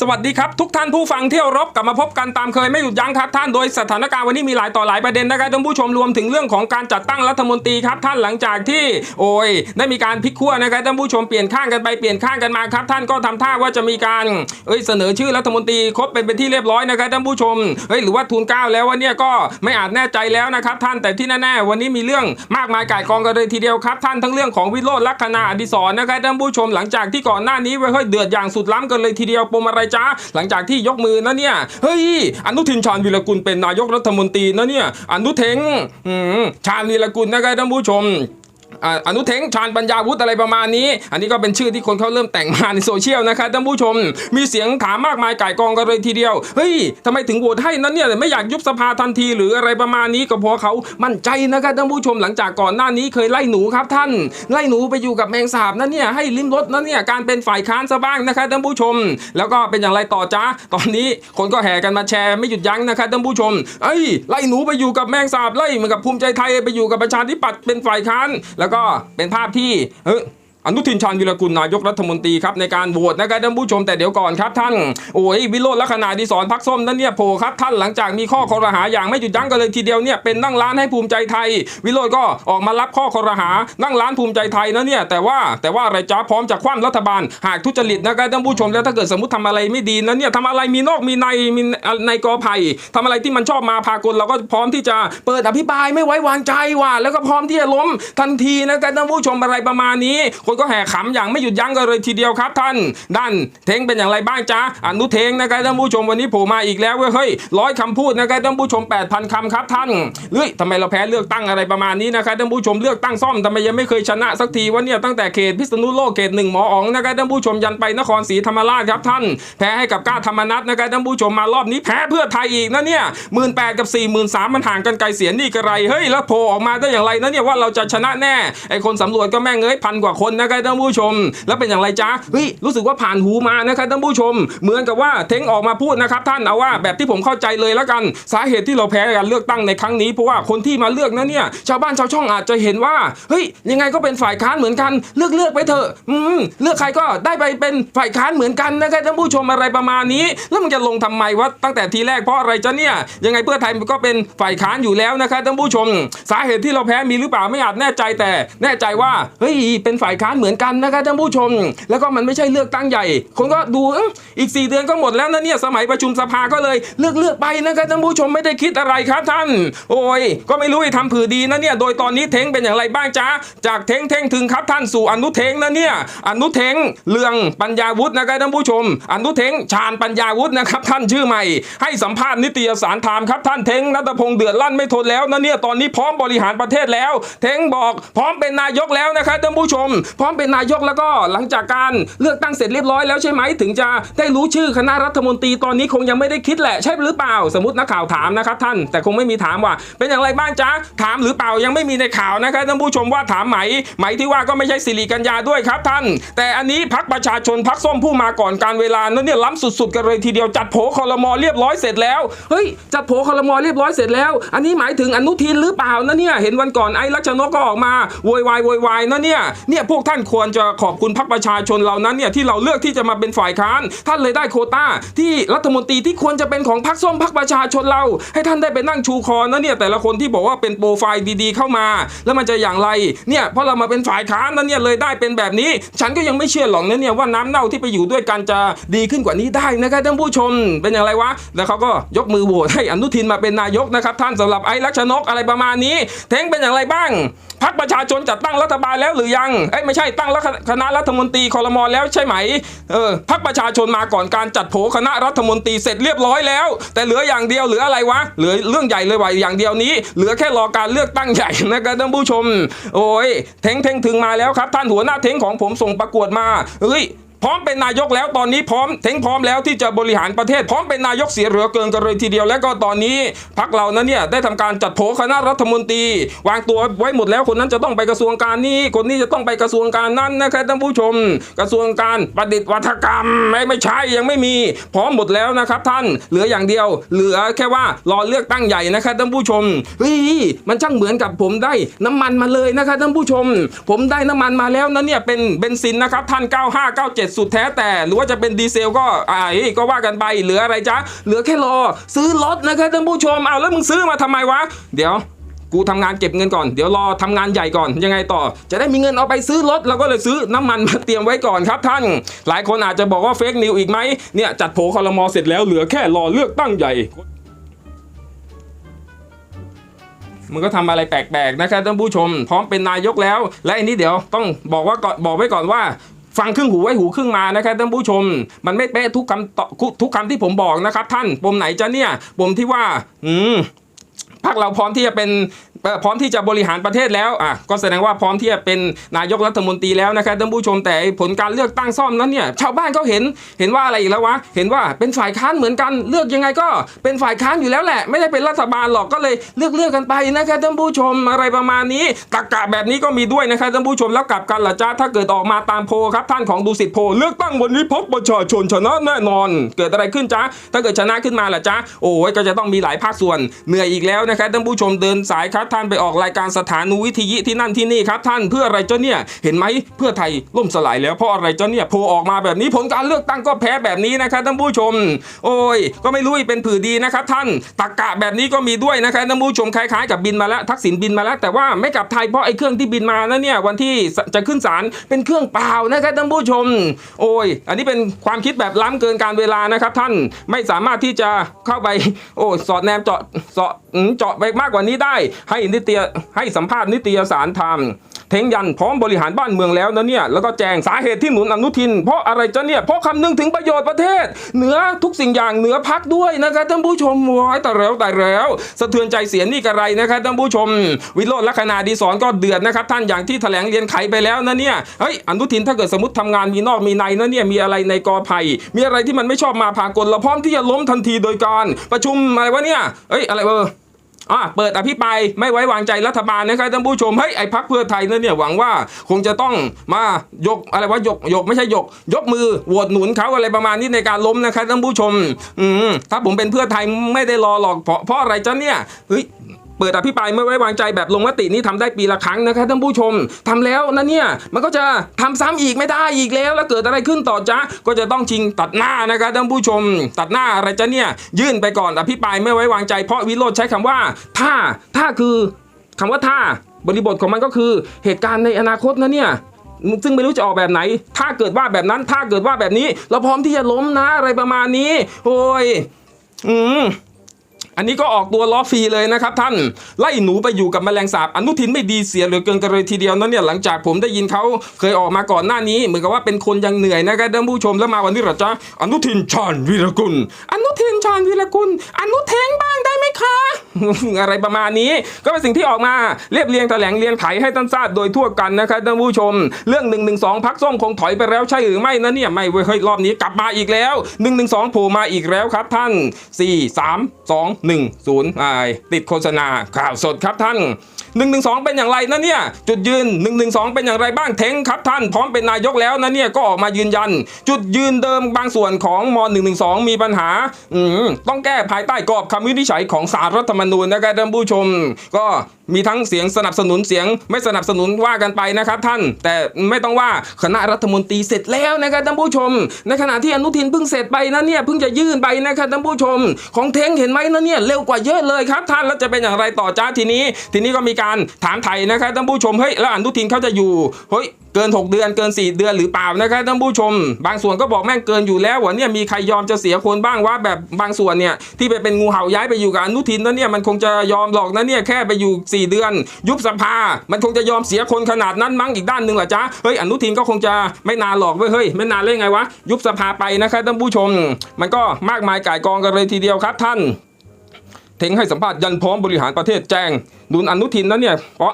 สวัสดีครับ ทุกท่านผู้ฟังเที่ยวรบกลับมาพบกันตามเคยไม่หยุดยั้งครับท่านโดยสถานการณ์วันนี้มีหลายต่อหลายประเด็นนะครับท่านผู้ชมรวมถึงเรื่องของการจัดตั้งรัฐมนตรีครับท่านหลังจากที่โอ้ยได้มีการพลิกขั้วนะครับท่านผู้ชมเปลี่ยนข้างกันไปเปลี่ยนข้างกันมาครับ ท่านก็ทำท่าว่าจะมีการเอ้ยเสนอชื่อรัฐมนตรีครบเป็นเป็นที่เรียบร้อยนะครับท่านผู้ชมเฮ้ยหรือว่าทูลเก้าแล้วว่าเนี่ยก็ไม่อาจแน่ใจแล้วนะครับท่านแต่ที่แน่ๆวันนี้มีเรื่องมากมายก่ายกองกันเลยทีเดียวครับ ท่านทั้งเรื่องของวิโรจน์ลักษณะอดิศรนะครับท่านผู้ชมหลังจากที่ก่อนหน้านี้ไว้เฮ้ยเดือดอย่างสุดล้ำกันเลยทีเดียวปมอะไรจ้าหลังจากที่ยกมือนะเนี่ยเฮ้ยอนุทินชาญวีรกุลเป็นนายกรัฐมนตรีนะเนี่ยอนุเทงชาญวีรกุลนะครับท่านผู้ชม อนุเทงชาญปัญญาวุฒิอะไรประมาณนี้ อันนี้ก็เป็นชื่อที่คนเขาเริ่มแต่งมาในโซเชียลนะครับท่านผู้ชม มีเสียงถามมากมายก่ายกองกันเลยทีเดียว เฮ้ยทำไมถึงโหวตให้นั้นเนี่ยไม่อยากยุบสภาทันทีหรืออะไรประมาณนี้ก็เพราะเขามั่นใจนะครับท่านผู้ชมหลังจากก่อนหน้านี้เคยไล่หนูครับท่าน ไล่หนูไปอยู่กับแมงสาบนั่นเนี่ยให้ลิ้มรสนั่นเนี่ยการเป็นฝ่ายค้านซะบ้างนะครับท่านผู้ชม แล้วก็เป็นอย่างไรต่อจ้าตอนนี้คนก็แห่กันมาแชร์ไม่หยุดยั้งนะครับท่านผู้ชมเอ้ยไล่หนูไปอยู่กับแมงสาบไล่เหมือนกับภูมิใจไทยไปอยู่กับประชาธิปัตย์เป็นฝ่ายค้านแล้วแล้วก็เป็นภาพที่เฮ้ย อนุทินชาญวิรกุลนายกรัฐมนตรีครับในการโหวตนะครับท่านผู้ชมแต่เดี๋ยวก่อนครับท่านโอ้ยวิโรจน์ลักษณะดีสอนพักส้มนั่นเนี่ยโผล่ครับท่านหลังจากมีข้อคอรหาอย่างไม่หยุดยั้งกันเลยทีเดียวเนี่ยเป็นนั่งร้านให้ภูมิใจไทย วิโรจน์ก็ออกมารับข้อคอรหานั่งร้านภูมิใจไทยนะเนี่ยแต่ว่าแต่ว่าอะไรจ้าพร้อมจะคว่ำรัฐบาล หากทุจริตนะครับท่านผู้ชมแล้วถ้าเกิดสมมติทำอะไรไม่ดีนะเนี่ยทำอะไรมีนอกมีในมีในกอไผ่ทำอะไรที่มันชอบมาพากลเราก็พร้อมที่จะเปิดอภิปรายไม่ไว้วางใจว่าแล้วก็พร้อมที่จะล้มทันทีนะครับท่านผู้ชมอะไรประมาณนี้คนก็แห่ขำอย่างไม่หยุดยั้งกันเลยทีเดียวครับท่านด้านเทงเป็นอย่างไรบ้างจ๊ะอนุเทงนะครับท่านผู้ชมวันนี้โผล่มาอีกแล้วเว้ยเฮ้ยร้อยคำพูดนะครับท่านผู้ชม 8,000คำครับท่านเฮ้ยทำไมเราแพ้เลือกตั้งอะไรประมาณนี้นะครับท่านผู้ชมเลือกตั้งซ่อมทำไมยังไม่เคยชนะสักทีวะเนี่ยตั้งแต่เขตพิษณุโลกเขตหนึ่งหมออ๋องนะครับท่านผู้ชมยันไปนครศรีธรรมราชครับท่าน แพ้ให้กับก้าธรรมนัฐนะครับท่านผู้ชมมารอบนี้แพ้เพื่อไทยอีกนะเนี่ยหมื่นแปดกับสี่หมื่นสามมันห่างกันไกลเสียนี่กระไรเฮ้ยแล้วโผล่ออกมาได้อย่างไรนะเนี่ยว่าเราจะชนะแน่ไอคนสำรวจก็แม่งเอ้ยพันกว่าคนนะครับท่านผู้ชม แล้วเป็นอย่างไรจ๊ะเฮ้ยรู้สึกว่าผ่านหูมานะครับท่านผู้ชม เหมือนกับว่าเท้งออกมาพูดนะครับท่านเอาว่าแบบที่ผมเข้าใจเลยแล้วกันสาเหตุที่เราแพ้การเลือกตั้งในครั้งนี้เพราะว่าคนที่มาเลือกนั้นเนี่ยชาวบ้านชาวช่องอาจจะเห็นว่าเฮ้ยยังไงก็เป็นฝ่ายค้านเหมือนกัน เลือกเลือกไปเถอะอืมเลือกใครก็ได้ไปเป็นฝ่ายค้านเหมือนกันนะครับท่านผู้ชมอะไรประมาณนี้ แล้วมึงจะลงทำไมวะตั้งแต่ทีแรกเพราะอะไรจ๊ะเนี่ยยังไงเพื่อไทยก็เป็นฝ่ายค้านอยู่แล้วนะครับท่านผู้ชม สาเหตุที่เราแพ้มีหรือเปล่าไม่อาจแน่ใจแต่ แน่ใจว่าเฮ้ยเป็นฝ่ายค้านเหมือนกันนะครับท่านผู้ชม แล้วก็มันไม่ใช่เลือกตั้งใหญ่ คนก็ดูอีก 4 เดือนก็หมดแล้วนะเนี่ยสมัยประชุมสภาก็เลยเลือกเลือกไปนะครับท่านผู้ชมไม่ได้คิดอะไรครับท่าน โอ้ย ก็ไม่รู้จะทำผือดีนะเนี่ยโดยตอนนี้เท้งเป็นอย่างไรบ้างจ๊ะจากเท้งเท้งถึงครับท่านสู่อนุเท้งนะเนี่ยอนุเท้งเรืองปัญญาวุฒินะครับท่านผู้ชม อนุเท้งชาญปัญญาวุฒินะครับท่านชื่อใหม่ ให้สัมภาษณ์นิตยสารไทม์ครับท่านเท้งนัตพงษ์เดือดลั่นไม่ทนแล้วนะเนี่ยตอนนี้พร้อมบริหารประเทศแล้ว เท้งบอกพร้อมเป็นนายกแล้วนะครับท่านผู้ชมพร้อมเป็นนายกแล้วก็หลังจากการเลือกตั้งเสร็จเรียบร้อยแล้วใช่ไหมถึงจะได้รู้ชื่อคณะรัฐมนตรีตอนนี้คงยังไม่ได้คิดแหละใช่หรือเปล่า สมมตินักข่าวถามนะครับท่านแต่คงไม่มีถามว่า เป็นอย่างไรบ้างจ๊ะถามหรือเปล่ายังไม่มีในข่าวนะครับท่านผู้ชมว่าถามไหมไหมที่ว่าก็ไม่ใช่สิริกัญญาด้วยครับท่าน แต่อันนี้พักประชาชนพักส้มผู้มาก่อนการเวลานั้นเนี่ยล้ำสุดๆกันเลยทีเดียวจัดโผคอรมอเรียบร้อยเสร็จแล้วเฮ้ยจัดโผคอรมอเรียบร้อยเสร็จแล้ว อันนี้หมายถึงอนุทินหรือเปล่านะเนี่ยเห็นวันก่อนไอ้ลักษณะก็ออกมาโวยวายโวยวายนะเนี่ยเนี่ยพวกท่านควรจะขอบคุณพักประชาชนเรานั้นเนี่ยที่เราเลือกที่จะมาเป็นฝ่ายค้าน ท่านเลยได้โคต้า ที่รัฐมนตรีที่ควรจะเป็นของพรรคส้มพรรคประชาชนเรา ให้ท่านได้ไปนั่งชูคอนะเนี่ยแต่ละคนที่บอกว่าเป็นโปรไฟล์ดีๆเข้ามา แล้วมันจะอย่างไรเนี่ยเพราะเรามาเป็นฝ่ายค้านนะเนี่ยเลยได้เป็นแบบนี้ ฉันก็ยังไม่เชื่อหรอกนะเนี่ยว่าน้ำเน่าที่ไปอยู่ด้วยกันจะดีขึ้นกว่านี้ได้นะครับท่านผู้ชมเป็นอย่างไรวะแล้วเขาก็ยกมือโหวตให้อนุทินมาเป็นนายกนะครับท่านสำหรับไอ้ลักษณกอะไรประมาณนี้เท้งเป็นอย่างไรบ้างพักประชาชนจัดตั้งรัฐบาลแล้วหรือยังเอ้ยไม่ใช่ตั้งคณะรัฐมนตรีคอรมอแล้วใช่ไหมเออพักประชาชนมาก่อนการจัดโผคณะรัฐมนตรีเสร็จเรียบร้อยแล้ว แต่เหลืออย่างเดียวเหลืออะไรวะเหลือเรื่องใหญ่เลยว่ะอย่างเดียวนี้ เหลือแค่รอการเลือกตั้งใหญ่นะครับท่านผู้ชม โอ้ยเทงเทงถึงมาแล้วครับ ท่านหัวหน้าเทงของผมส่งประกวดมาเฮ้ย ร้อมเป็นนายกแล้วตอนนี้พร้อมเท้งพร้อมแล้วที่จะบริหารประเทศ พร้อมเป็นนายกเสียเหลือเกินกันเลยทีเดียว และก็ตอนนี้พักเรานั้นเนี่ยได้ทำการจัดโผคณะรัฐมนตรี วางตัวไว้หมดแล้วคนนั้นจะต้องไปกระทรวงการนี้ คนนี้จะต้องไปกระทรวงการนั้นนะครับท่านผู้ชม กระทรวงการประดิษฐ์วัฒกรรมไม่ไม่ใช่ยังไม่มี พร้อมหมดแล้วนะครับท่านเหลืออย่างเดียว เหลือแค่ว่ารอเลือกตั้งใหญ่นะครับท่านผู้ชมเฮ้ยมันช่างเหมือนกับผมได้น้ำมันมาเลยนะครับท่านผู้ชม ผมได้น้ำมันมาแล้วนะเนี่ยเป็นเบนซินนะครับท่าน 95 97สุดแท้แต่หรือว่าจะเป็นดีเซลก็อ่าเอ้ยก็ว่ากันไปเหลืออะไรจ๊ะเหลือแค่รอ ซื้อรถนะครับท่านผู้ชมเอาแล้วมึงซื้อมาทำไมวะ เดี๋ยวกูทำงานเก็บเงินก่อนเดี๋ยวรอทำงานใหญ่ก่อนยังไงต่อ จะได้มีเงินเอาไปซื้อรถเราก็เลยซื้อน้ำมันมาเตรียมไว้ก่อนครับท่าน หลายคนอาจจะบอกว่าเฟกนิวอีกไหมเนี่ยจัดโผคอรมอเสร็จแล้วเหลือแค่รอเลือกตั้งใหญ่มันก็ทำอะไรแปลกๆนะครับท่านผู้ชม พร้อมเป็นนายกแล้ว และอันนี้เดี๋ยวต้องบอกว่าก่อนบอกไว้ก่อนว่า ฟังครึ่งหูไว้หูครึ่งมานะครับท่านผู้ชม มันไม่เป๊ะทุกคำทุกคำที่ผมบอกนะครับ ท่านปมไหนจะเนี่ยปมที่ว่า อืม พรรคเราพร้อมที่จะเป็นพร้อมที่จะบริหารประเทศแล้วอะก็แสดงว่าพร้อมที่จะเป็นนายกรัฐมนตรีแล้วนะครับท่านผู้ชมแต่ผลการเลือกตั้งซ่อมนั้นเนี่ยชาวบ้านเขาเห็นเห็นว่าอะไรอีกแล้ววะเห็นว่าเป็นฝ่ายค้านเหมือนกันเลือกยังไงก็เป็นฝ่ายค้านอยู่แล้วแหละ ไม่ได้เป็นรัฐบาลหรอกก็เลยเลือกเลือกกันไปนะครับท่านผู้ชมอะไรประมาณนี้ตรกกะแบบนี้ก็มีด้วยนะครับท่านผู้ชมแล้วกลับกันล่ะจ้าถ้าเกิดออกมาตามโพลครับท่านของดูสิทธิ์โพลเลือกตั้งวันนี้พบประชาชนชนะแน่นอน เกิดอะไรขึ้นจ้าถ้าเกิดชนะขึ้นมาล่ะจ้าโอ้ยก็จะต้องมีหลายภาคส่วนเหนื่อยอีกแล้วนะครับท่านผู้ชมเดินสายครับท่านไปออกรายการสถานุวิทยุที่นั่นที่นี่ครับท่านเพื่ออะไรเจ้าเนี่ยเห็นไหมเพื่อไทยล่มสลายแล้วเพราะอะไรเจ้าเนี่ยโพออกมาแบบนี้ผลการเลือกตั้งก็แพ้แบบนี้นะครับท่านผู้ชม โอ้ย ก็ไม่รู้เป็นผือดีนะครับท่านตักกะแบบนี้ก็มีด้วยนะครับท่านผู้ชมคล้ายๆกับบินมาแล้วทักษิณบินมาแล้ว แต่ว่าไม่กลับไทยเพราะไอ้เครื่องที่บินมานั้นเนี่ยวันที่จะขึ้นศาลเป็นเครื่องเปล่านะครับท่านผู้ชม โอ้ย อันนี้เป็นความคิดแบบล้ำเกินการเวลานะครับท่านไม่สามารถที่จะเข้าไปโอ้สอดแนมเจาะเจาะอืมเจาะไปมากกว่านี้ได้ ให้นิตยให้สัมภาษณ์นิตยสารทำเทงยันพร้อมบริหารบ้านเมืองแล้วนะเนี่ย แล้วก็แจงสาเหตุที่หนุนอนุทิน เพราะอะไรจะเนี่ย เพราะคำนึงถึงประโยชน์ประเทศ เหนือทุกสิ่งอย่างเหนือพักด้วยนะครับท่านผู้ชมว้ายแต่แล้วแต่แล้ว สะเทือนใจเสียนี่กระไรนะครับท่านผู้ชม วิโรจน์ลักษณาดีสอนก็เดือดนะครับ ท่านอย่างที่แถลงเรียนไขไปแล้วนะเนี่ยเฮ้ยอนุทินถ้าเกิดสมมติทำงานมีนอกมีในนะเนี่ยมีอะไรในกอไผ่มีอะไรที่มันไม่ชอบมาพากลเราพร้อมที่จะล้มทันทีโดยการประชุมอะไรวะเนี่ยเอ้ยอะไรเบอ อะเปิดอภิปรายไม่ไว้วางใจรัฐบาลนะครับท่านผู้ชมเฮ้ยไอ้พักเพื่อไทยนั่นเนี่ยหวังว่าคงจะต้องมายกอะไรว่ายกยกไม่ใช่ยก ยกมือโหวตหนุนเขาอะไรประมาณนี้ในการล้มนะครับท่านผู้ชม อืมถ้าผมเป็นเพื่อไทยไม่ได้รอหรอกเพราะเพราะอะไรจ้ะเนี่ยเฮ้ย เปิดอภิปรายไม่ไว้วางใจแบบลงมตินี่ทำได้ปีละครั้งนะครับท่านผู้ชมทำแล้วนะเนี่ยมันก็จะทำซ้ำอีกไม่ได้อีกแล้ว แล้วเกิดอะไรขึ้นต่อจ้าก็จะต้องชิงตัดหน้านะครับท่านผู้ชม ตัดหน้าอะไรจ้ะเนี่ยยื่นไปก่อนอภิปรายไม่ไว้วางใจเพราะวิโรจน์ใช้คำว่าถ้าถ้าคือคำว่าถ้าบริบทของมันก็คือเหตุการณ์ในอนาคตนะเนี่ยซึ่งไม่รู้จะออกแบบไหน ถ้าเกิดว่าแบบนั้นถ้าเกิดว่าแบบนี้ เราพร้อมที่จะล้มนะอะไรประมาณนี้ โอ้ย อืม อันนี้ก็ออกตัวล้อฟรีเลยนะครับท่านไล่หนูไปอยู่กับแมลงสาบอนุทินไม่ดีเสียเหลือเกินกันเลยทีเดียวนั้นเนี่ยหลังจากผมได้ยินเขาเคยออกมาก่อนหน้านี้ เหมือนกับว่าเป็นคนยังเหนื่อยนะครับท่านผู้ชมแล้วมาวันนี้เหรอจ๊ะอนุทินชาญวีรกุล อนุทินชาญวีรกุล อนุเทงบ้างได้ไหมคะ อะไรประมาณนี้ ก็เป็นสิ่งที่ออกมาเรียบเรียงแถลงเรียงไขให้ท่านทราบโดยทั่วกันนะครับท่านผู้ชม เรื่อง1นึพักส้มคงถอยไปแล้วใช่หรือไม่นะเนี่ยไม่เฮ้ยรอบนี้กลับมาอีกแล้ว1นึโผล่มาอีกแล้วครับท่าน 4 3 2 1 0อ่ายติดโฆษณาข่าวสดครับท่าน 1นึเป็นอย่างไรนะเนี่ยจุดยืน1นึเป็นอย่างไรบ้างเท้งครับท่านพร้อมเป็นนายกแล้วนะเนี่ยก็ออกมายืนยัน จุดยืนเดิมบางส่วนของม 112 มีปัญหาอืมต้องแก้ภายใต้กรอบคำวินิจฉัยของสารรัฐธรรมนูญนะครับท่านผู้ชม ก็มีทั้งเสียงสนับสนุนเสียงไม่สนับสนุนว่ากันไปนะครับท่าน แต่ไม่ต้องว่าคณะรัฐมนตรีเสร็จแล้วนะครับท่านผู้ชม ในขณะที่อนุทินเพิ่งเสร็จไปนะเนี่ยเพิ่งจะยื่นไปนะครับท่านผู้ชม ของเท้งเห็นไหมนะเนี่ยเร็วกว่าเยอะเลยครับท่านแล้วจะเป็นอย่างไรต่อจ้าทีนี้ ทีนี้ก็มีการถามไทยนะครับท่านผู้ชมเฮ้ยแล้วอนุทินเขาจะอยู่เฮ้ยเกิน 6 เดือนเกิน 4 เดือนหรือเปล่านะครับท่านผู้ชม บางส่วนก็บอกแม่งเกินอยู่แล้ววะเนี่ยมีใครยอมจะเสียคนบ้างว่าแบบบางส่วนเนี่ยที่ไปเป็นงูเห่าย้ายไปอยู่กับอนุทินนะเนี่ยมันคงจะยอมหรอกนะเนี่ยแค่ไปอยู่ 4 เดือน ยุบสภา มันคงจะยอมเสียคนขนาดนั้นมั้งอีกด้านหนึ่งเหรอจ๊ะเฮ้ยอนุทินก็คงจะไม่นานหรอกเว้ยเฮ้ยไม่นานเลยไงวะยุบสภาไปนะครับท่านผู้ชม มันก็มากมายก่ายกองกันเลยทีเดียวครับท่าน เทงให้สัมภาษณ์ยันพร้อมบริหารประเทศแจ้งดุลอนุทินนั้นเนี่ยเพราะ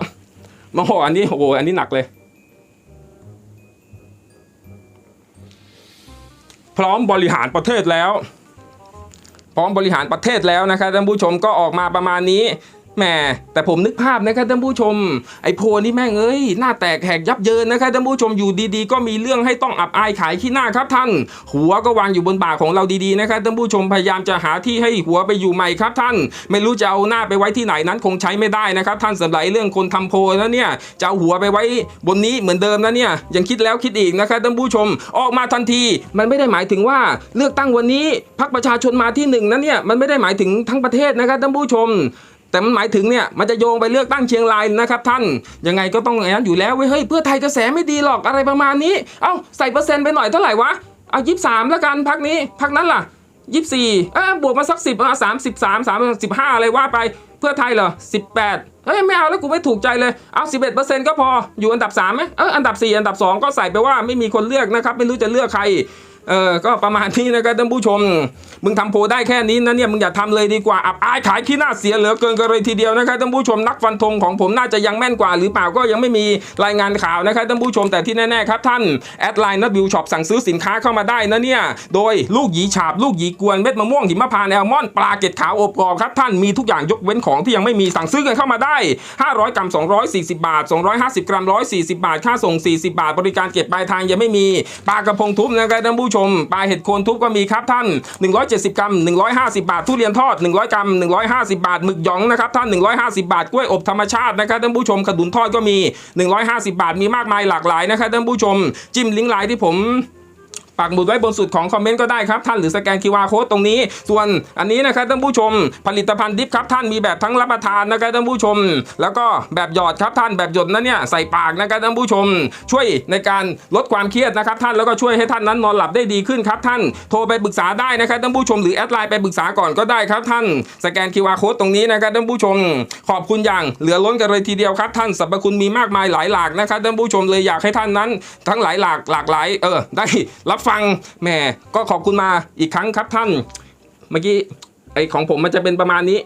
โอ้โหอันนี้โอ้โหอันนี้หนักเลย พร้อมบริหารประเทศแล้ว พร้อมบริหารประเทศแล้วนะครับท่านผู้ชมก็ออกมาประมาณนี้ แหมแต่ผมนึกภาพนะครับท่านผู้ชม ไอ้โพนี่แม่งเอ้ยหน้าแตกแหกยับเยินนะครับท่านผู้ชมอยู่ดีๆ ก็มีเรื่องให้ต้องอับอายขายขี้หน้าครับท่าน หัวก็วางอยู่บนบ่าของเราดีๆนะครับท่านผู้ชมพยายามจะหาที่ให้หัวไปอยู่ใหม่ครับท่าน ไม่รู้จะเอาหน้าไปไว้ที่ไหนนั้นคงใช้ไม่ได้นะครับท่านสำหรับไอ้เรื่องคนทำโพแล้วเนี่ยจะเอาหัวไปไว้บนนี้เหมือนเดิมนะเนี่ยยังคิดแล้วคิดอีกนะครับท่านผู้ชมออกมาทันที มันไม่ได้หมายถึงว่าเลือกตั้งวันนี้พรรคประชาชนมาที่หนึ่งนั้นเนี่ยมันไม่ได้หมายถึงทั้งประเทศนะครับท่านผู้ชม แต่มันหมายถึงเนี่ยมันจะโยงไปเลือกตั้งเชียงรายนะครับท่านยังไงก็ต้องอย่างนั้นอยู่แล้วเว้ยเฮ้ยเพื่อไทยกระแสไม่ดีหรอกอะไรประมาณนี้เอ้าใส่เปอร์เซ็นต์ไปหน่อยเท่าไหร่วะเอายี่สามแล้วกันพักนี้พักนั้นล่ะยี่สี่เออบวกมาสักสิบอะสามสิบสามสามสิบห้าอะไรว่าไปเพื่อไทยเหรอสิบแปดเฮ้ยไม่เอาแล้วกูไม่ถูกใจเลยเอาสิบเอ็ดเปอร์เซ็นต์ก็พออยู่อันดับสามไหมเอออันดับสี่อันดับสองก็ใส่ไปว่าไม่มีคนเลือกนะครับไม่รู้จะเลือกใคร เออก็ประมาณนี้นะครับท่านผู้ชม มึงทำโพได้แค่นี้นะเนี่ยมึงอย่าทำเลยดีกว่าอับอายขายขี้หน้าเสียเหลือเกินกันเลยทีเดียวนะครับท่านผู้ชมนักฟันธงของผมน่าจะยังแม่นกว่าหรือเปล่าก็ยังไม่มีรายงานข่าวนะครับท่านผู้ชมแต่ที่แน่ๆครับท่านแอดไลน์นัดวิวช็อปสั่งซื้อสินค้าเข้ามาได้นะเนี่ยโดยลูกหยีฉาบลูกหยีกวนเม็ดมะม่วงหิมพานแอลมอนด์ปลาเกล็ดขาวอบกรอบครับท่านมีทุกอย่างยกเว้นของที่ยังไม่มีสั่งซื้อกันเข้ามาได้ 500 กรัม 240 บาท 250 กรัม 140 บาท ค่าส่ง 40 บาท บริการเก็บปลายทางยังไม่มีปลากระพงทุบนะครับท่านผู้ชมปลาเห็ดโคนทุบก็มีครับท่าน 170 กรัม 150 บาททุเรียนทอด 100 กรัม 150 บาทหมึกหยองนะครับท่าน 150 บาทกล้วยอบธรรมชาตินะครับท่านผู้ชมขนุนทอดก็มี 150 บาทมีมากมายหลากหลายนะครับท่านผู้ชม จิ้มลิงก์ไลน์ที่ผม ปักหมุดไว้บนสุดของคอมเมนต์ก็ได้ครับท่านหรือสแกน QR Code ตรงนี้ ส่วนอันนี้นะครับท่านผู้ชม ผลิตภัณฑ์ดิฟครับท่านมีแบบทั้งรับประทานนะครับท่านผู้ชม แล้วก็แบบหยอดครับท่านแบบหยดนั้นเนี่ยใส่ปากนะครับท่านผู้ชม ช่วยในการลดความเครียดนะครับท่านแล้วก็ช่วยให้ท่านนั้นนอนหลับได้ดีขึ้นครับท่านโทรไปปรึกษาได้นะครับท่านผู้ชมหรือแอดไลน์ไปปรึกษาก่อนก็ได้ครับท่านสแกน QR Code ตรงนี้นะครับท่านผู้ชม ขอบคุณอย่างเหลือล้นกันเลยทีเดียวครับท่านสรรพคุณมีมากมายหลายหลากนะครับท่านผู้ชมเลยอยากให้ท่านนั้น ทั้งหลายหลากหลากหลายเออได้รับฟังแหมก็ขอบคุณมาอีกครั้งครับท่าน เมื่อกี้ไอของผมมันจะเป็นประมาณนี้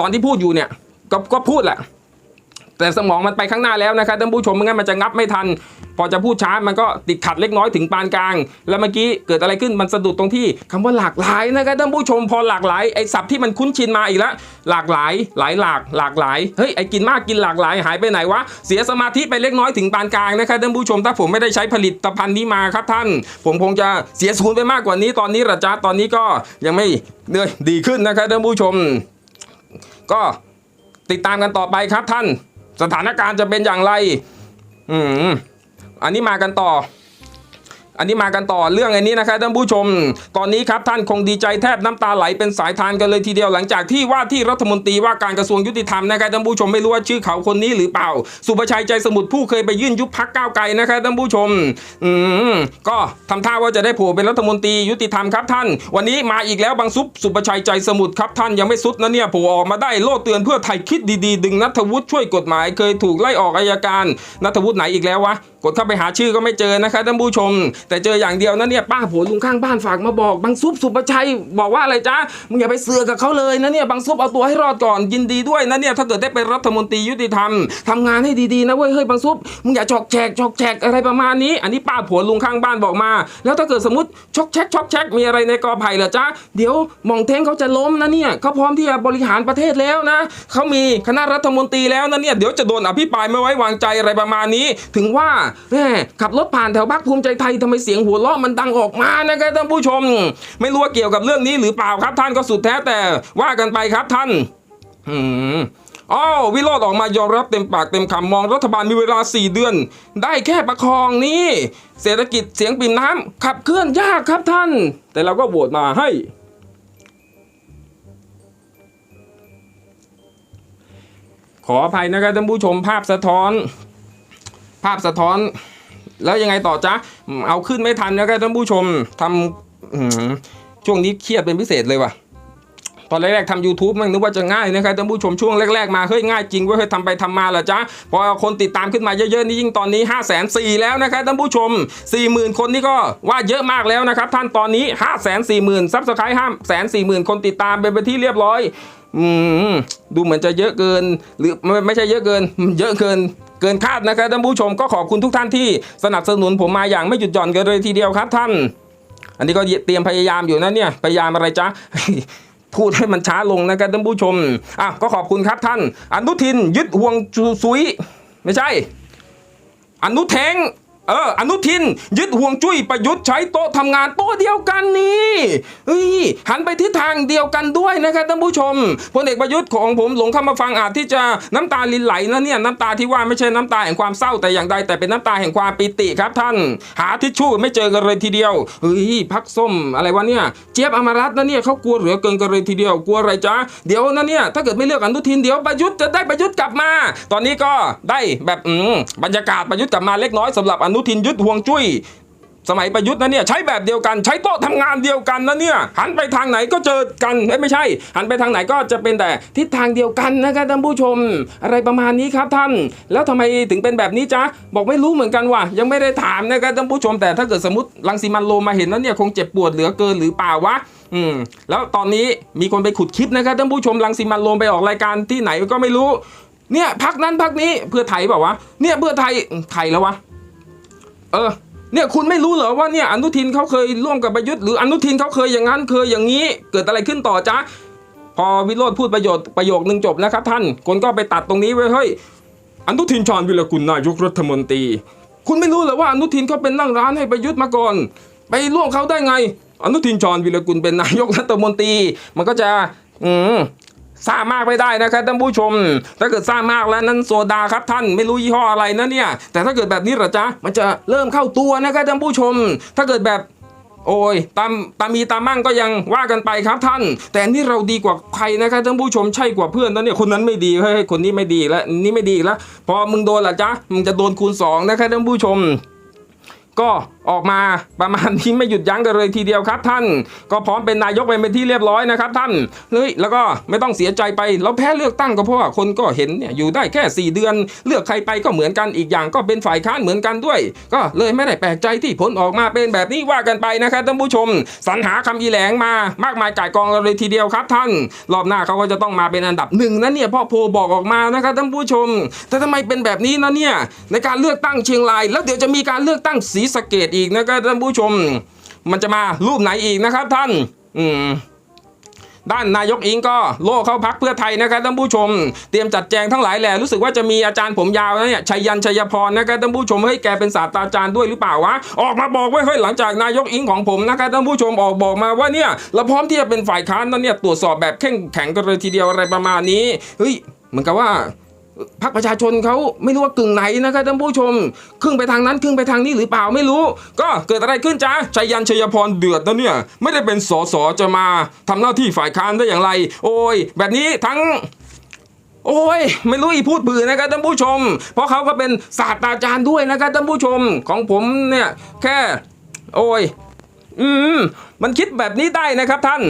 ตอนที่พูดอยู่เนี่ยก็ก็พูดแหละแต่สมองมันไปข้างหน้าแล้วนะครับท่านผู้ชมไม่งั้นมันจะงับไม่ทัน พอจะพูดช้ามันก็ติดขัดเล็กน้อยถึงปานกลาง แล้วเมื่อกี้เกิดอะไรขึ้นมันสะดุดตรงที่คำว่าหลากหลายนะครับท่านผู้ชมพอหลากหลายไอศัพท์ที่มันคุ้นชินมาอีกแล้วหลากหลายหลายหลากหลากหลายเฮ้ยไอกินมากกินหลากหลายหายไปไหนวะเสียสมาธิไปเล็กน้อยถึงปานกลางนะครับท่านผู้ชมถ้าผมไม่ได้ใช้ผลิตภัณฑ์นี้มาครับท่าน ผมคงจะเสียศูนย์ไปมากกว่านี้ตอนนี้ระจ้าตอนนี้ก็ยังไม่เนยดีขึ้นนะครับท่านผู้ชม ก็ติดตามกันต่อไปครับท่าน สถานการณ์จะเป็นอย่างไร อืม อันนี้มากันต่อ อันนี้มากันต่อเรื่องอันนี้นะครับท่านผู้ชม ตอนนี้ครับท่านคงดีใจแทบน้ำตาไหลเป็นสายทานกันเลยทีเดียวหลังจากที่ว่าที่รัฐมนตรีว่าการกระทรวงยุติธรรมนะครับท่านผู้ชมไม่รู้ว่าชื่อเขาคนนี้หรือเปล่า สุประชัยใจสมุทรผู้เคยไปยื่นยุบพักก้าวไกลนะครับท่านผู้ชม อืมก็ทำท่าว่าจะได้ผล่เป็นรัฐมนตรียุติธรรมครับท่าน วันนี้มาอีกแล้วบางซุปสุประชัยใจสมุทรครับท่านยังไม่สุดนะเนี่ยผล่ออกมาได้โลดเตือนเพื่อไทยคิดดีๆ ดึงนัทวุฒิช่วยกฎหมาย เคยถูกไล่ออกอายการนัทวุฒิไหนอีกแล้ววะกดเข้าไปหาชื่อก็ไม่เจอนะครับท่านผู้ชมแต่เจออย่างเดียวนะเนี่ยป้าผัวลุงข้างบ้านฝากมาบอกบางซุปสุประชัยบอกว่าอะไรจ๊ะมึงอย่าไปเสือกกับเขาเลยนะเนี่ยบางซุปเอาตัวให้รอดก่อนยินดีด้วยนะเนี่ยถ้าเกิดได้เป็นรัฐมนตรียุติธรรมทำงานให้ดีๆนะเว้ยเฮ้ยบางซุปมึงอย่าชอกแฉกชอกแฉกอะไรประมาณนี้ อันนี้ป้าผัวลุงข้างบ้านบอกมา แล้วถ้าเกิดสมมติชอกแชกชอกแชกมีอะไรในกอไผ่เหรอจ๊ะเดี๋ยวมองเท้งเขาจะล้มนะเนี่ยเขาพร้อมที่จะบริหารประเทศแล้วนะเขามีคณะรัฐมนตรีแล้วนะเนี่ยเดี๋ยวจะโดนอภิปรายไม่ไว้วางใจอะไรประมาณนี้ ถึงว่าแหมขับรถผ่านแถวพักภูมิใจไทยทำไมเสียงหัวเราะมันดังออกมานะครับท่านผู้ชม ไม่รู้ว่าเกี่ยวกับเรื่องนี้หรือเปล่าครับท่านก็สุดแท้แต่ว่ากันไปครับท่าน อืมอ้าววิโรธออกมายอมรับเต็มปากเต็มคำมองรัฐบาลมีเวลา 4 เดือน ได้แค่ประคองนี่เศรษฐกิจเสียงปิ่มน้ำขับเคลื่อนยากครับท่าน แต่เราก็โหวตมาให้ขออภัยนะครับท่านผู้ชมภาพสะท้อน ภาพสะท้อน แล้วยังไงต่อจ๊ะเอาขึ้นไม่ทันนะครับท่านผู้ชมทำช่วงนี้เครียดเป็นพิเศษเลยว่ะ ตอนแรกๆทำ YouTube มันนึกว่าจะง่ายนะครับท่านผู้ชมช่วงแรกๆมาเฮ้ยง่ายจริงเว้ยเฮ้ยทำไปทำมาเหรอจ๊ะพอคนติดตามขึ้นมาเยอะๆนี่ยิ่งตอนนี้ 5 4 0 0 0 0แล้วนะครับท่านผู้ชม 40,000 คนนี่ก็ว่าเยอะมากแล้วนะครับท่านตอนนี้ 5 4 0 0 0 0ซับสไครต์5 4 0 0 0 0คนติดตามเป็นไปที่เรียบร้อยอืมดูเหมือนจะเยอะเกิน หรือไม่ไม่ใช่เยอะเกิน เยอะเกินเกินคาดนะครับท่านผู้ชมก็ขอบคุณทุกท่านที่สนับสนุนผมมาอย่างไม่หยุดหย่อนกันเลยทีเดียวครับท่าน อันนี้ก็เตรียมพยายามอยู่นะเนี่ยพยายามอะไรจ๊ะ พูดให้มันช้าลงนะครับท่านผู้ชมอะก็ขอบคุณครับท่าน อนุทินยึดห่วงซุย ไม่ใช่ อนุเทง เอออนุทิน ยึดห่วงจุ้ยประยุทธ์ใช้โต๊ะทำงานโต๊ะเดียวกันนี่เฮ้ยหันไปทิศทางเดียวกันด้วยนะครับท่านผู้ชมพลเอกประยุทธ์ของผมหลงเข้ามาฟังอาจที่จะน้ำตาลินไหลนะเนี่ยน้ำตาที่ว่าไม่ใช่น้ำตาแห่งความเศร้าแต่อย่างใดแต่เป็นน้ำตาแห่งความปิติครับท่าน หาทิชชู่ไม่เจอกันเลยทีเดียวเฮ้ยพักส้มอะไรวะเนี่ยเจี๊ยบอมรัตน์นะเนี่ยเขากลัวเหลือเกินกันเลยทีเดียวกลัวอะไรจ๊ะเดี๋ยวนะเนี่ยถ้าเกิดไม่เลือกอนุทินเดี๋ยวประยุทธ์จะได้ประยุทธ์กลับมา ตอนนี้ก็ได้แบบอืมบรรยากาศประยุทธ์กลับมาเล็กน้อยสำหรับอนุทินยึดห่วงจุ้ยสมัยประยุทธ์นะเนี่ยใช้แบบเดียวกันใช้โต๊ะทำงานเดียวกันนะเนี่ยหันไปทางไหนก็เจอกันไม่ใช่ หันไปทางไหนก็จะเป็นแต่ทิศทางเดียวกันนะครับท่านผู้ชม อะไรประมาณนี้ครับท่าน แล้วทำไมถึงเป็นแบบนี้จ๊ะบอกไม่รู้เหมือนกันว่ะยังไม่ได้ถามนะครับท่านผู้ชม แต่ถ้าเกิดสมมติรังสีมันโลมาเห็นแล้วเนี่ยคงเจ็บปวดเหลือเกินหรือเปล่าวะอืมแล้วตอนนี้มีคนไปขุดคลิปนะครับท่านผู้ชมรังสีมันโลมไปออกรายการที่ไหนก็ไม่รู้เนี่ยพักนั้นพักนี้เพื่อไทยเปล่าวะเนี่ยเพื่อไทยไทยแล้ววะ เออเนี่ยคุณไม่รู้เหรอว่าเนี่ยอนุทินเขาเคยร่วมกับประยุทธ์หรืออนุทินเขาเคยอย่างนั้นเคยอย่างนี้ เกิดอะไรขึ้นต่อจ๊ะพอวิโรธพูดประโยชน์ประโยคนึงจบนะครับท่านคนก็ไปตัดตรงนี้ไว้เฮ้ยอนุทินชาญวิรกุลนายกรัฐมนตรี คุณไม่รู้เหรอว่าอนุทินเขาเป็นนั่งร้านให้ประยุทธ์มาก่อน ไปร่วมเขาได้ไง อนุทินชาญวิรกุลเป็นนายกรัฐมนตรี มันก็จะอืม ซ่ามากไม่ได้นะครับท่านผู้ชม ถ้าเกิดซ่ามากแล้วนั้นโซดาครับท่านไม่รู้ยี่ห้ออะไรนะเนี่ย แต่ถ้าเกิดแบบนี้หรอจ๊ะมันจะเริ่มเข้าตัวนะครับท่านผู้ชม ถ้าเกิดแบบโอ้ยตามตามมีตามมั่งก็ยังว่ากันไปครับท่าน แต่นี่เราดีกว่าใครนะครับท่านผู้ชมใช่กว่าเพื่อนนะเนี่ยคนนั้นไม่ดีเฮ้ยคนนี้ไม่ดีแล้วนี่ไม่ดีอีกแล้วพอมึงโดนละจ๊ะมึงจะโดนคูณสองนะครับท่านผู้ชม ก็ ออกมาประมาณนี้ไม่หยุดยั้งกันเลยทีเดียวครับ ท่าน ก็พร้อมเป็นนายกไปเป็นที่เรียบร้อยนะครับ ท่านเฮ้ยแล้วก็ไม่ต้องเสียใจไปเราแพ้เลือกตั้งก็เพราะว่าคนก็เห็นเนี่ยอยู่ได้แค่ 4 เดือน เลือกใครไปก็เหมือนกันอีกอย่างก็เป็นฝ่ายค้านเหมือนกันด้วย ก็เลยไม่ได้แปลกใจที่ผลออกมาเป็นแบบนี้ว่ากันไปนะครับท่านผู้ชมสรรหาคำอีแหลงมามากมายก่ายกองกันเลยทีเดียวครับ ท่าน รอบหน้าเขาก็จะต้องมาเป็นอันดับหนึ่งนะเนี่ยพ่อโพลบอกออกมานะครับท่านผู้ชม แต่ทำไมเป็นแบบนี้นะเนี่ยในการเลือกตั้งเชียงราย แล้วเดี๋ยวจะมีการเลือกตั้งศรีสะเกดอีกนะครับท่านผู้ชม มันจะมารูปไหนอีกนะครับท่าน อืมด้านนายกอิงก็โล่เข้าพักเพื่อไทยนะครับท่านผู้ชม เตรียมจัดแจงทั้งหลายแหล่รู้สึกว่าจะมีอาจารย์ผมยาวนะเนี่ยชัยยันชัยพรนะครับท่านผู้ชมเฮ้ยแกเป็นศาสตราจารย์ด้วยหรือเปล่าวะออกมาบอกไว้เฮ้ยหลังจากนายกอิงของผมนะครับท่านผู้ชมออกบอกมาว่าเนี่ยเราพร้อมที่จะเป็นฝ่ายค้านนะเนี่ยตรวจสอบแบบเข้มแข็งกันเลยทีเดียวอะไรประมาณนี้เฮ้ยเหมือนกับว่า พรรคประชาชนเขาไม่รู้ว่ากึ่งไหนนะครับท่านผู้ชม ครึ่งไปทางนั้น ครึ่งไปทางนี้หรือเปล่าไม่รู้ ก็เกิดอะไรขึ้นจ้าชัยยันชัยพรเดือดนะเนี่ย ไม่ได้เป็นสสจะมาทำหน้าที่ฝ่ายค้านได้อย่างไร โอ้ย แบบนี้ทั้งโอ้ย ไม่รู้อีพูดปือนะครับท่านผู้ชม เพราะเขาก็เป็นศาสตราจารย์ด้วยนะครับท่านผู้ชมของผมเนี่ย แค่ โอ้ย อืมมันคิดแบบนี้ได้นะครับท่าน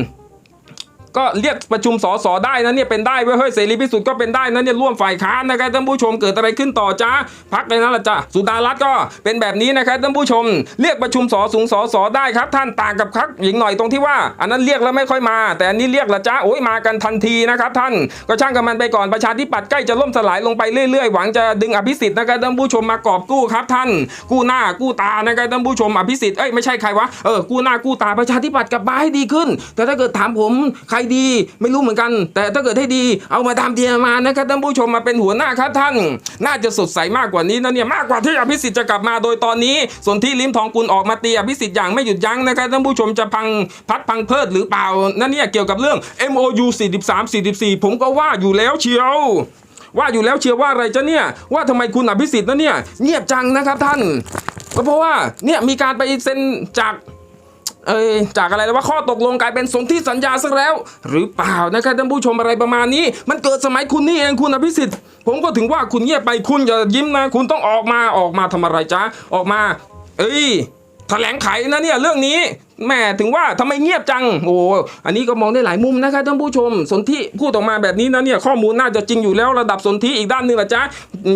ก็เรียกประชุมสสได้นะเนี่ยเป็นได้เว้ยเฮ้ยเสรีพิสุทธิ์ก็เป็นได้นะเนี่ยร่วมฝ่ายค้านนะครับท่านผู้ชมเกิดอะไรขึ้นต่อจ้าพักเลยนั่ะจ้าสุดารัตน์ก็เป็นแบบนี้นะครับท่านผู้ชม เรียกประชุมสสูงสสได้ครับท่านต่างกับพักหญิงหน่อยตรงที่ว่า อันนั้นเรียกแล้วไม่ค่อยมา แต่อันนี้เรียกละจ้าโอ้ยมากันทันทีนะครับท่านก็ช่างกับมันไปก่อนประชาธิปัตย์ใกล้จะล่มสลายลงไปเรื่อยๆหวังจะดึงอภิสิทธิ์นะครับท่านผู้ชมมากอบกู้ครับท่าน กู้หน้ากู้ตานะครับท่านผู้ชมอภิสิทธิ์เอ้ยไม่ใช่ใครวะเออกู้หน้ากู้ตาประชาธิปัตย์กลับมาให้ดีขึ้น แต่ถ้าเกิดถามผมใครดี ไม่รู้เหมือนกัน แต่ถ้าเกิดให้ดี เอามาตามเดียมานะครับท่านผู้ชมมาเป็นหัวหน้าครับท่าน น่าจะสดใสมากกว่านี้นะเนี่ยมากกว่าที่อภิสิทธิ์จะกลับมาโดยตอนนี้ส่วนที่ลิ้มทองกุลออกมาตีอภิสิทธิ์อย่างไม่หยุดยั้งนะครับท่านผู้ชมจะพังพัดพังเพิดหรือเปล่านั่นเนี่ยเกี่ยวกับเรื่อง MOU 43 44 ผมก็ว่าอยู่แล้วเชียวว่าอยู่แล้วเชียวว่าอะไรจะเนี่ยว่าทำไมคุณอภิสิทธิ์นะเนี่ยเงียบจังนะครับท่านก็เพราะว่าเนี่ยมีการไปเซ็นจาก เอ้ยจากอะไรแล้ว่าข้อตกลงกลายเป็นสนธิสัญญาซะแล้ว หรือเปล่านะครับท่านผู้ชมอะไรประมาณนี้ มันเกิดสมัยคุณนี่เองคุณอภิสิทธิ์ ผมก็ถึงว่าคุณเงียบไปคุณอย่ายิ้มนะ คุณต้องออกมาออกมาทำอะไรจ้าออกมา เอ้ย แถลงไขนะเนี่ยเรื่องนี้แม่ถึงว่าทำไมเงียบจัง โอ้อันนี้ก็มองได้หลายมุมนะครับท่านผู้ชม สนธิพูดออกมาแบบนี้นะเนี่ยข้อมูลน่าจะจริงอยู่แล้วระดับสนธิอีกด้านหนึ่งละจ๊ะ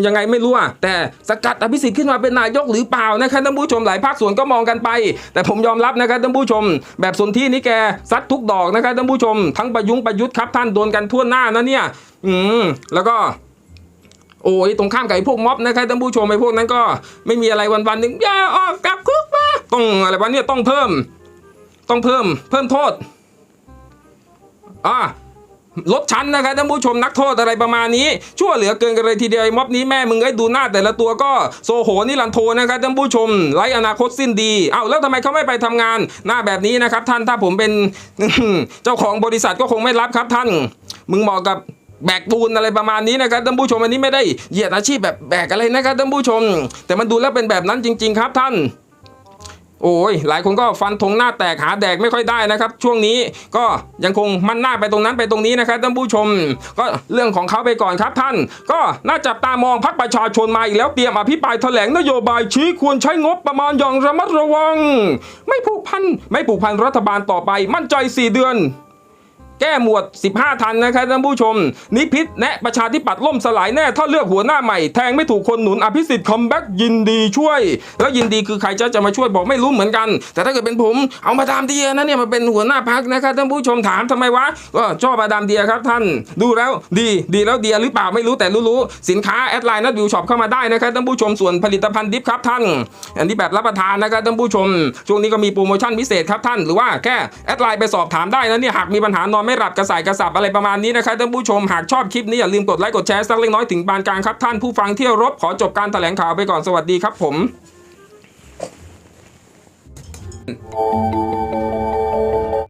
ยังไงไม่รู้อะแต่สกัดอภิสิทธิ์ขึ้นมาเป็นนายกหรือเปล่านะครับท่านผู้ชมหลายภาคส่วนก็มองกันไป แต่ผมยอมรับนะครับท่านผู้ชม แบบสนธินี่แกซัดทุกดอกนะครับท่านผู้ชม ทั้งประยุงประยุทธ์ครับท่านโดนกันทั่วหน้านะเนี่ย อืมแล้วก็โอ้ยตรงข้ามกับไอ้พวกม็อบนะครับท่านผู้ชมไอ้พวกนั้นก็ไม่มีอะไรวันวันๆหนึ่งอย่าออกกลับคุกม ต้องอะไรวะเนี่ยต้องเพิ่ม ต้องเพิ่ม เพิ่มโทษอ่าลดชั้นนะครับท่านผู้ชมนักโทษอะไรประมาณนี้ ชั่วเหลือเกินกันเลยทีเดียวไอ้ม็อบนี้แม่มึงไอ้ดูหน้าแต่ละตัวก็โซโหนี่ลันโทนะครับท่านผู้ชมไร้อนาคตสิ้นดีเอ้าแล้วทำไมเขาไม่ไปทำงานหน้าแบบนี้นะครับ ท่านถ้าผมเป็นเจ้าของบริษัทก็คงไม่รับครับท่าน มึงเหมาะกับแบกปูนอะไรประมาณนี้นะครับท่านผู้ชมอันนี้ไม่ได้เหยียดอาชีพแบบแบกอะไรนะครับท่านผู้ชม แต่มันดูแล้วเป็นแบบนั้นจริง ๆ ครับท่าน โอ้ยหลายคนก็ฟันธงหน้าแตกหาแดกไม่ค่อยได้นะครับ ช่วงนี้ก็ยังคงมันหน้าไปตรงนั้นไปตรงนี้นะครับท่านผู้ชม ก็เรื่องของเขาไปก่อนครับท่าน ก็น่าจับตามองพักประชาชนมาอีกแล้วเตรียมอภิปรายแถลงนโยบายชี้ควรใช้งบประมาณอย่างระมัดระวัง ไม่ผูกพันไม่ผูกพันรัฐบาลต่อไปมั่นใจ 4 เดือน แก้หมวด 15 ทันนะครับท่านผู้ชม นิพิษแนะประชาธิปัตย์ล่มสลายแน่ ถ้าเลือกหัวหน้าใหม่แทงไม่ถูกคนหนุนอภิสิทธิ์คัมแบ็กยินดีช่วย แล้วยินดีคือใครจะจะมาช่วยบอกไม่รู้เหมือนกัน แต่ถ้าเกิดเป็นผมเอามาดามเดียนะเนี่ยมาเป็นหัวหน้าพักนะครับท่านผู้ชมถามทำไมวะก็ชอบมาดามเดียครับท่าน ดูแล้วดีดีแล้วเดียหรือเปล่าไม่รู้แต่รู้ๆสินค้าแอดไลน์นัดวิวช็อปเข้ามาได้นะครับท่านผู้ชมส่วนผลิตภัณฑ์ดิฟครับท่าน อันนี้แบบรับประทานนะครับท่านผู้ชม ช่วงนี้ก็มีโปรโมชั่นพิเศษครับท่านหรือว่าแค่แอดไลน์ไปสอบถามได้นะเนี่ยหากมีปัญหานอนไม่หลับกระสายกระสับอะไรประมาณนี้นะครับท่านผู้ชมหากชอบคลิปนี้อย่าลืมกดไลค์กดแชร์สักเล็กน้อยถึงปานกลางครับท่านผู้ฟังที่รบขอจบการแถลงข่าวไปก่อนสวัสดีครับผม Thank you.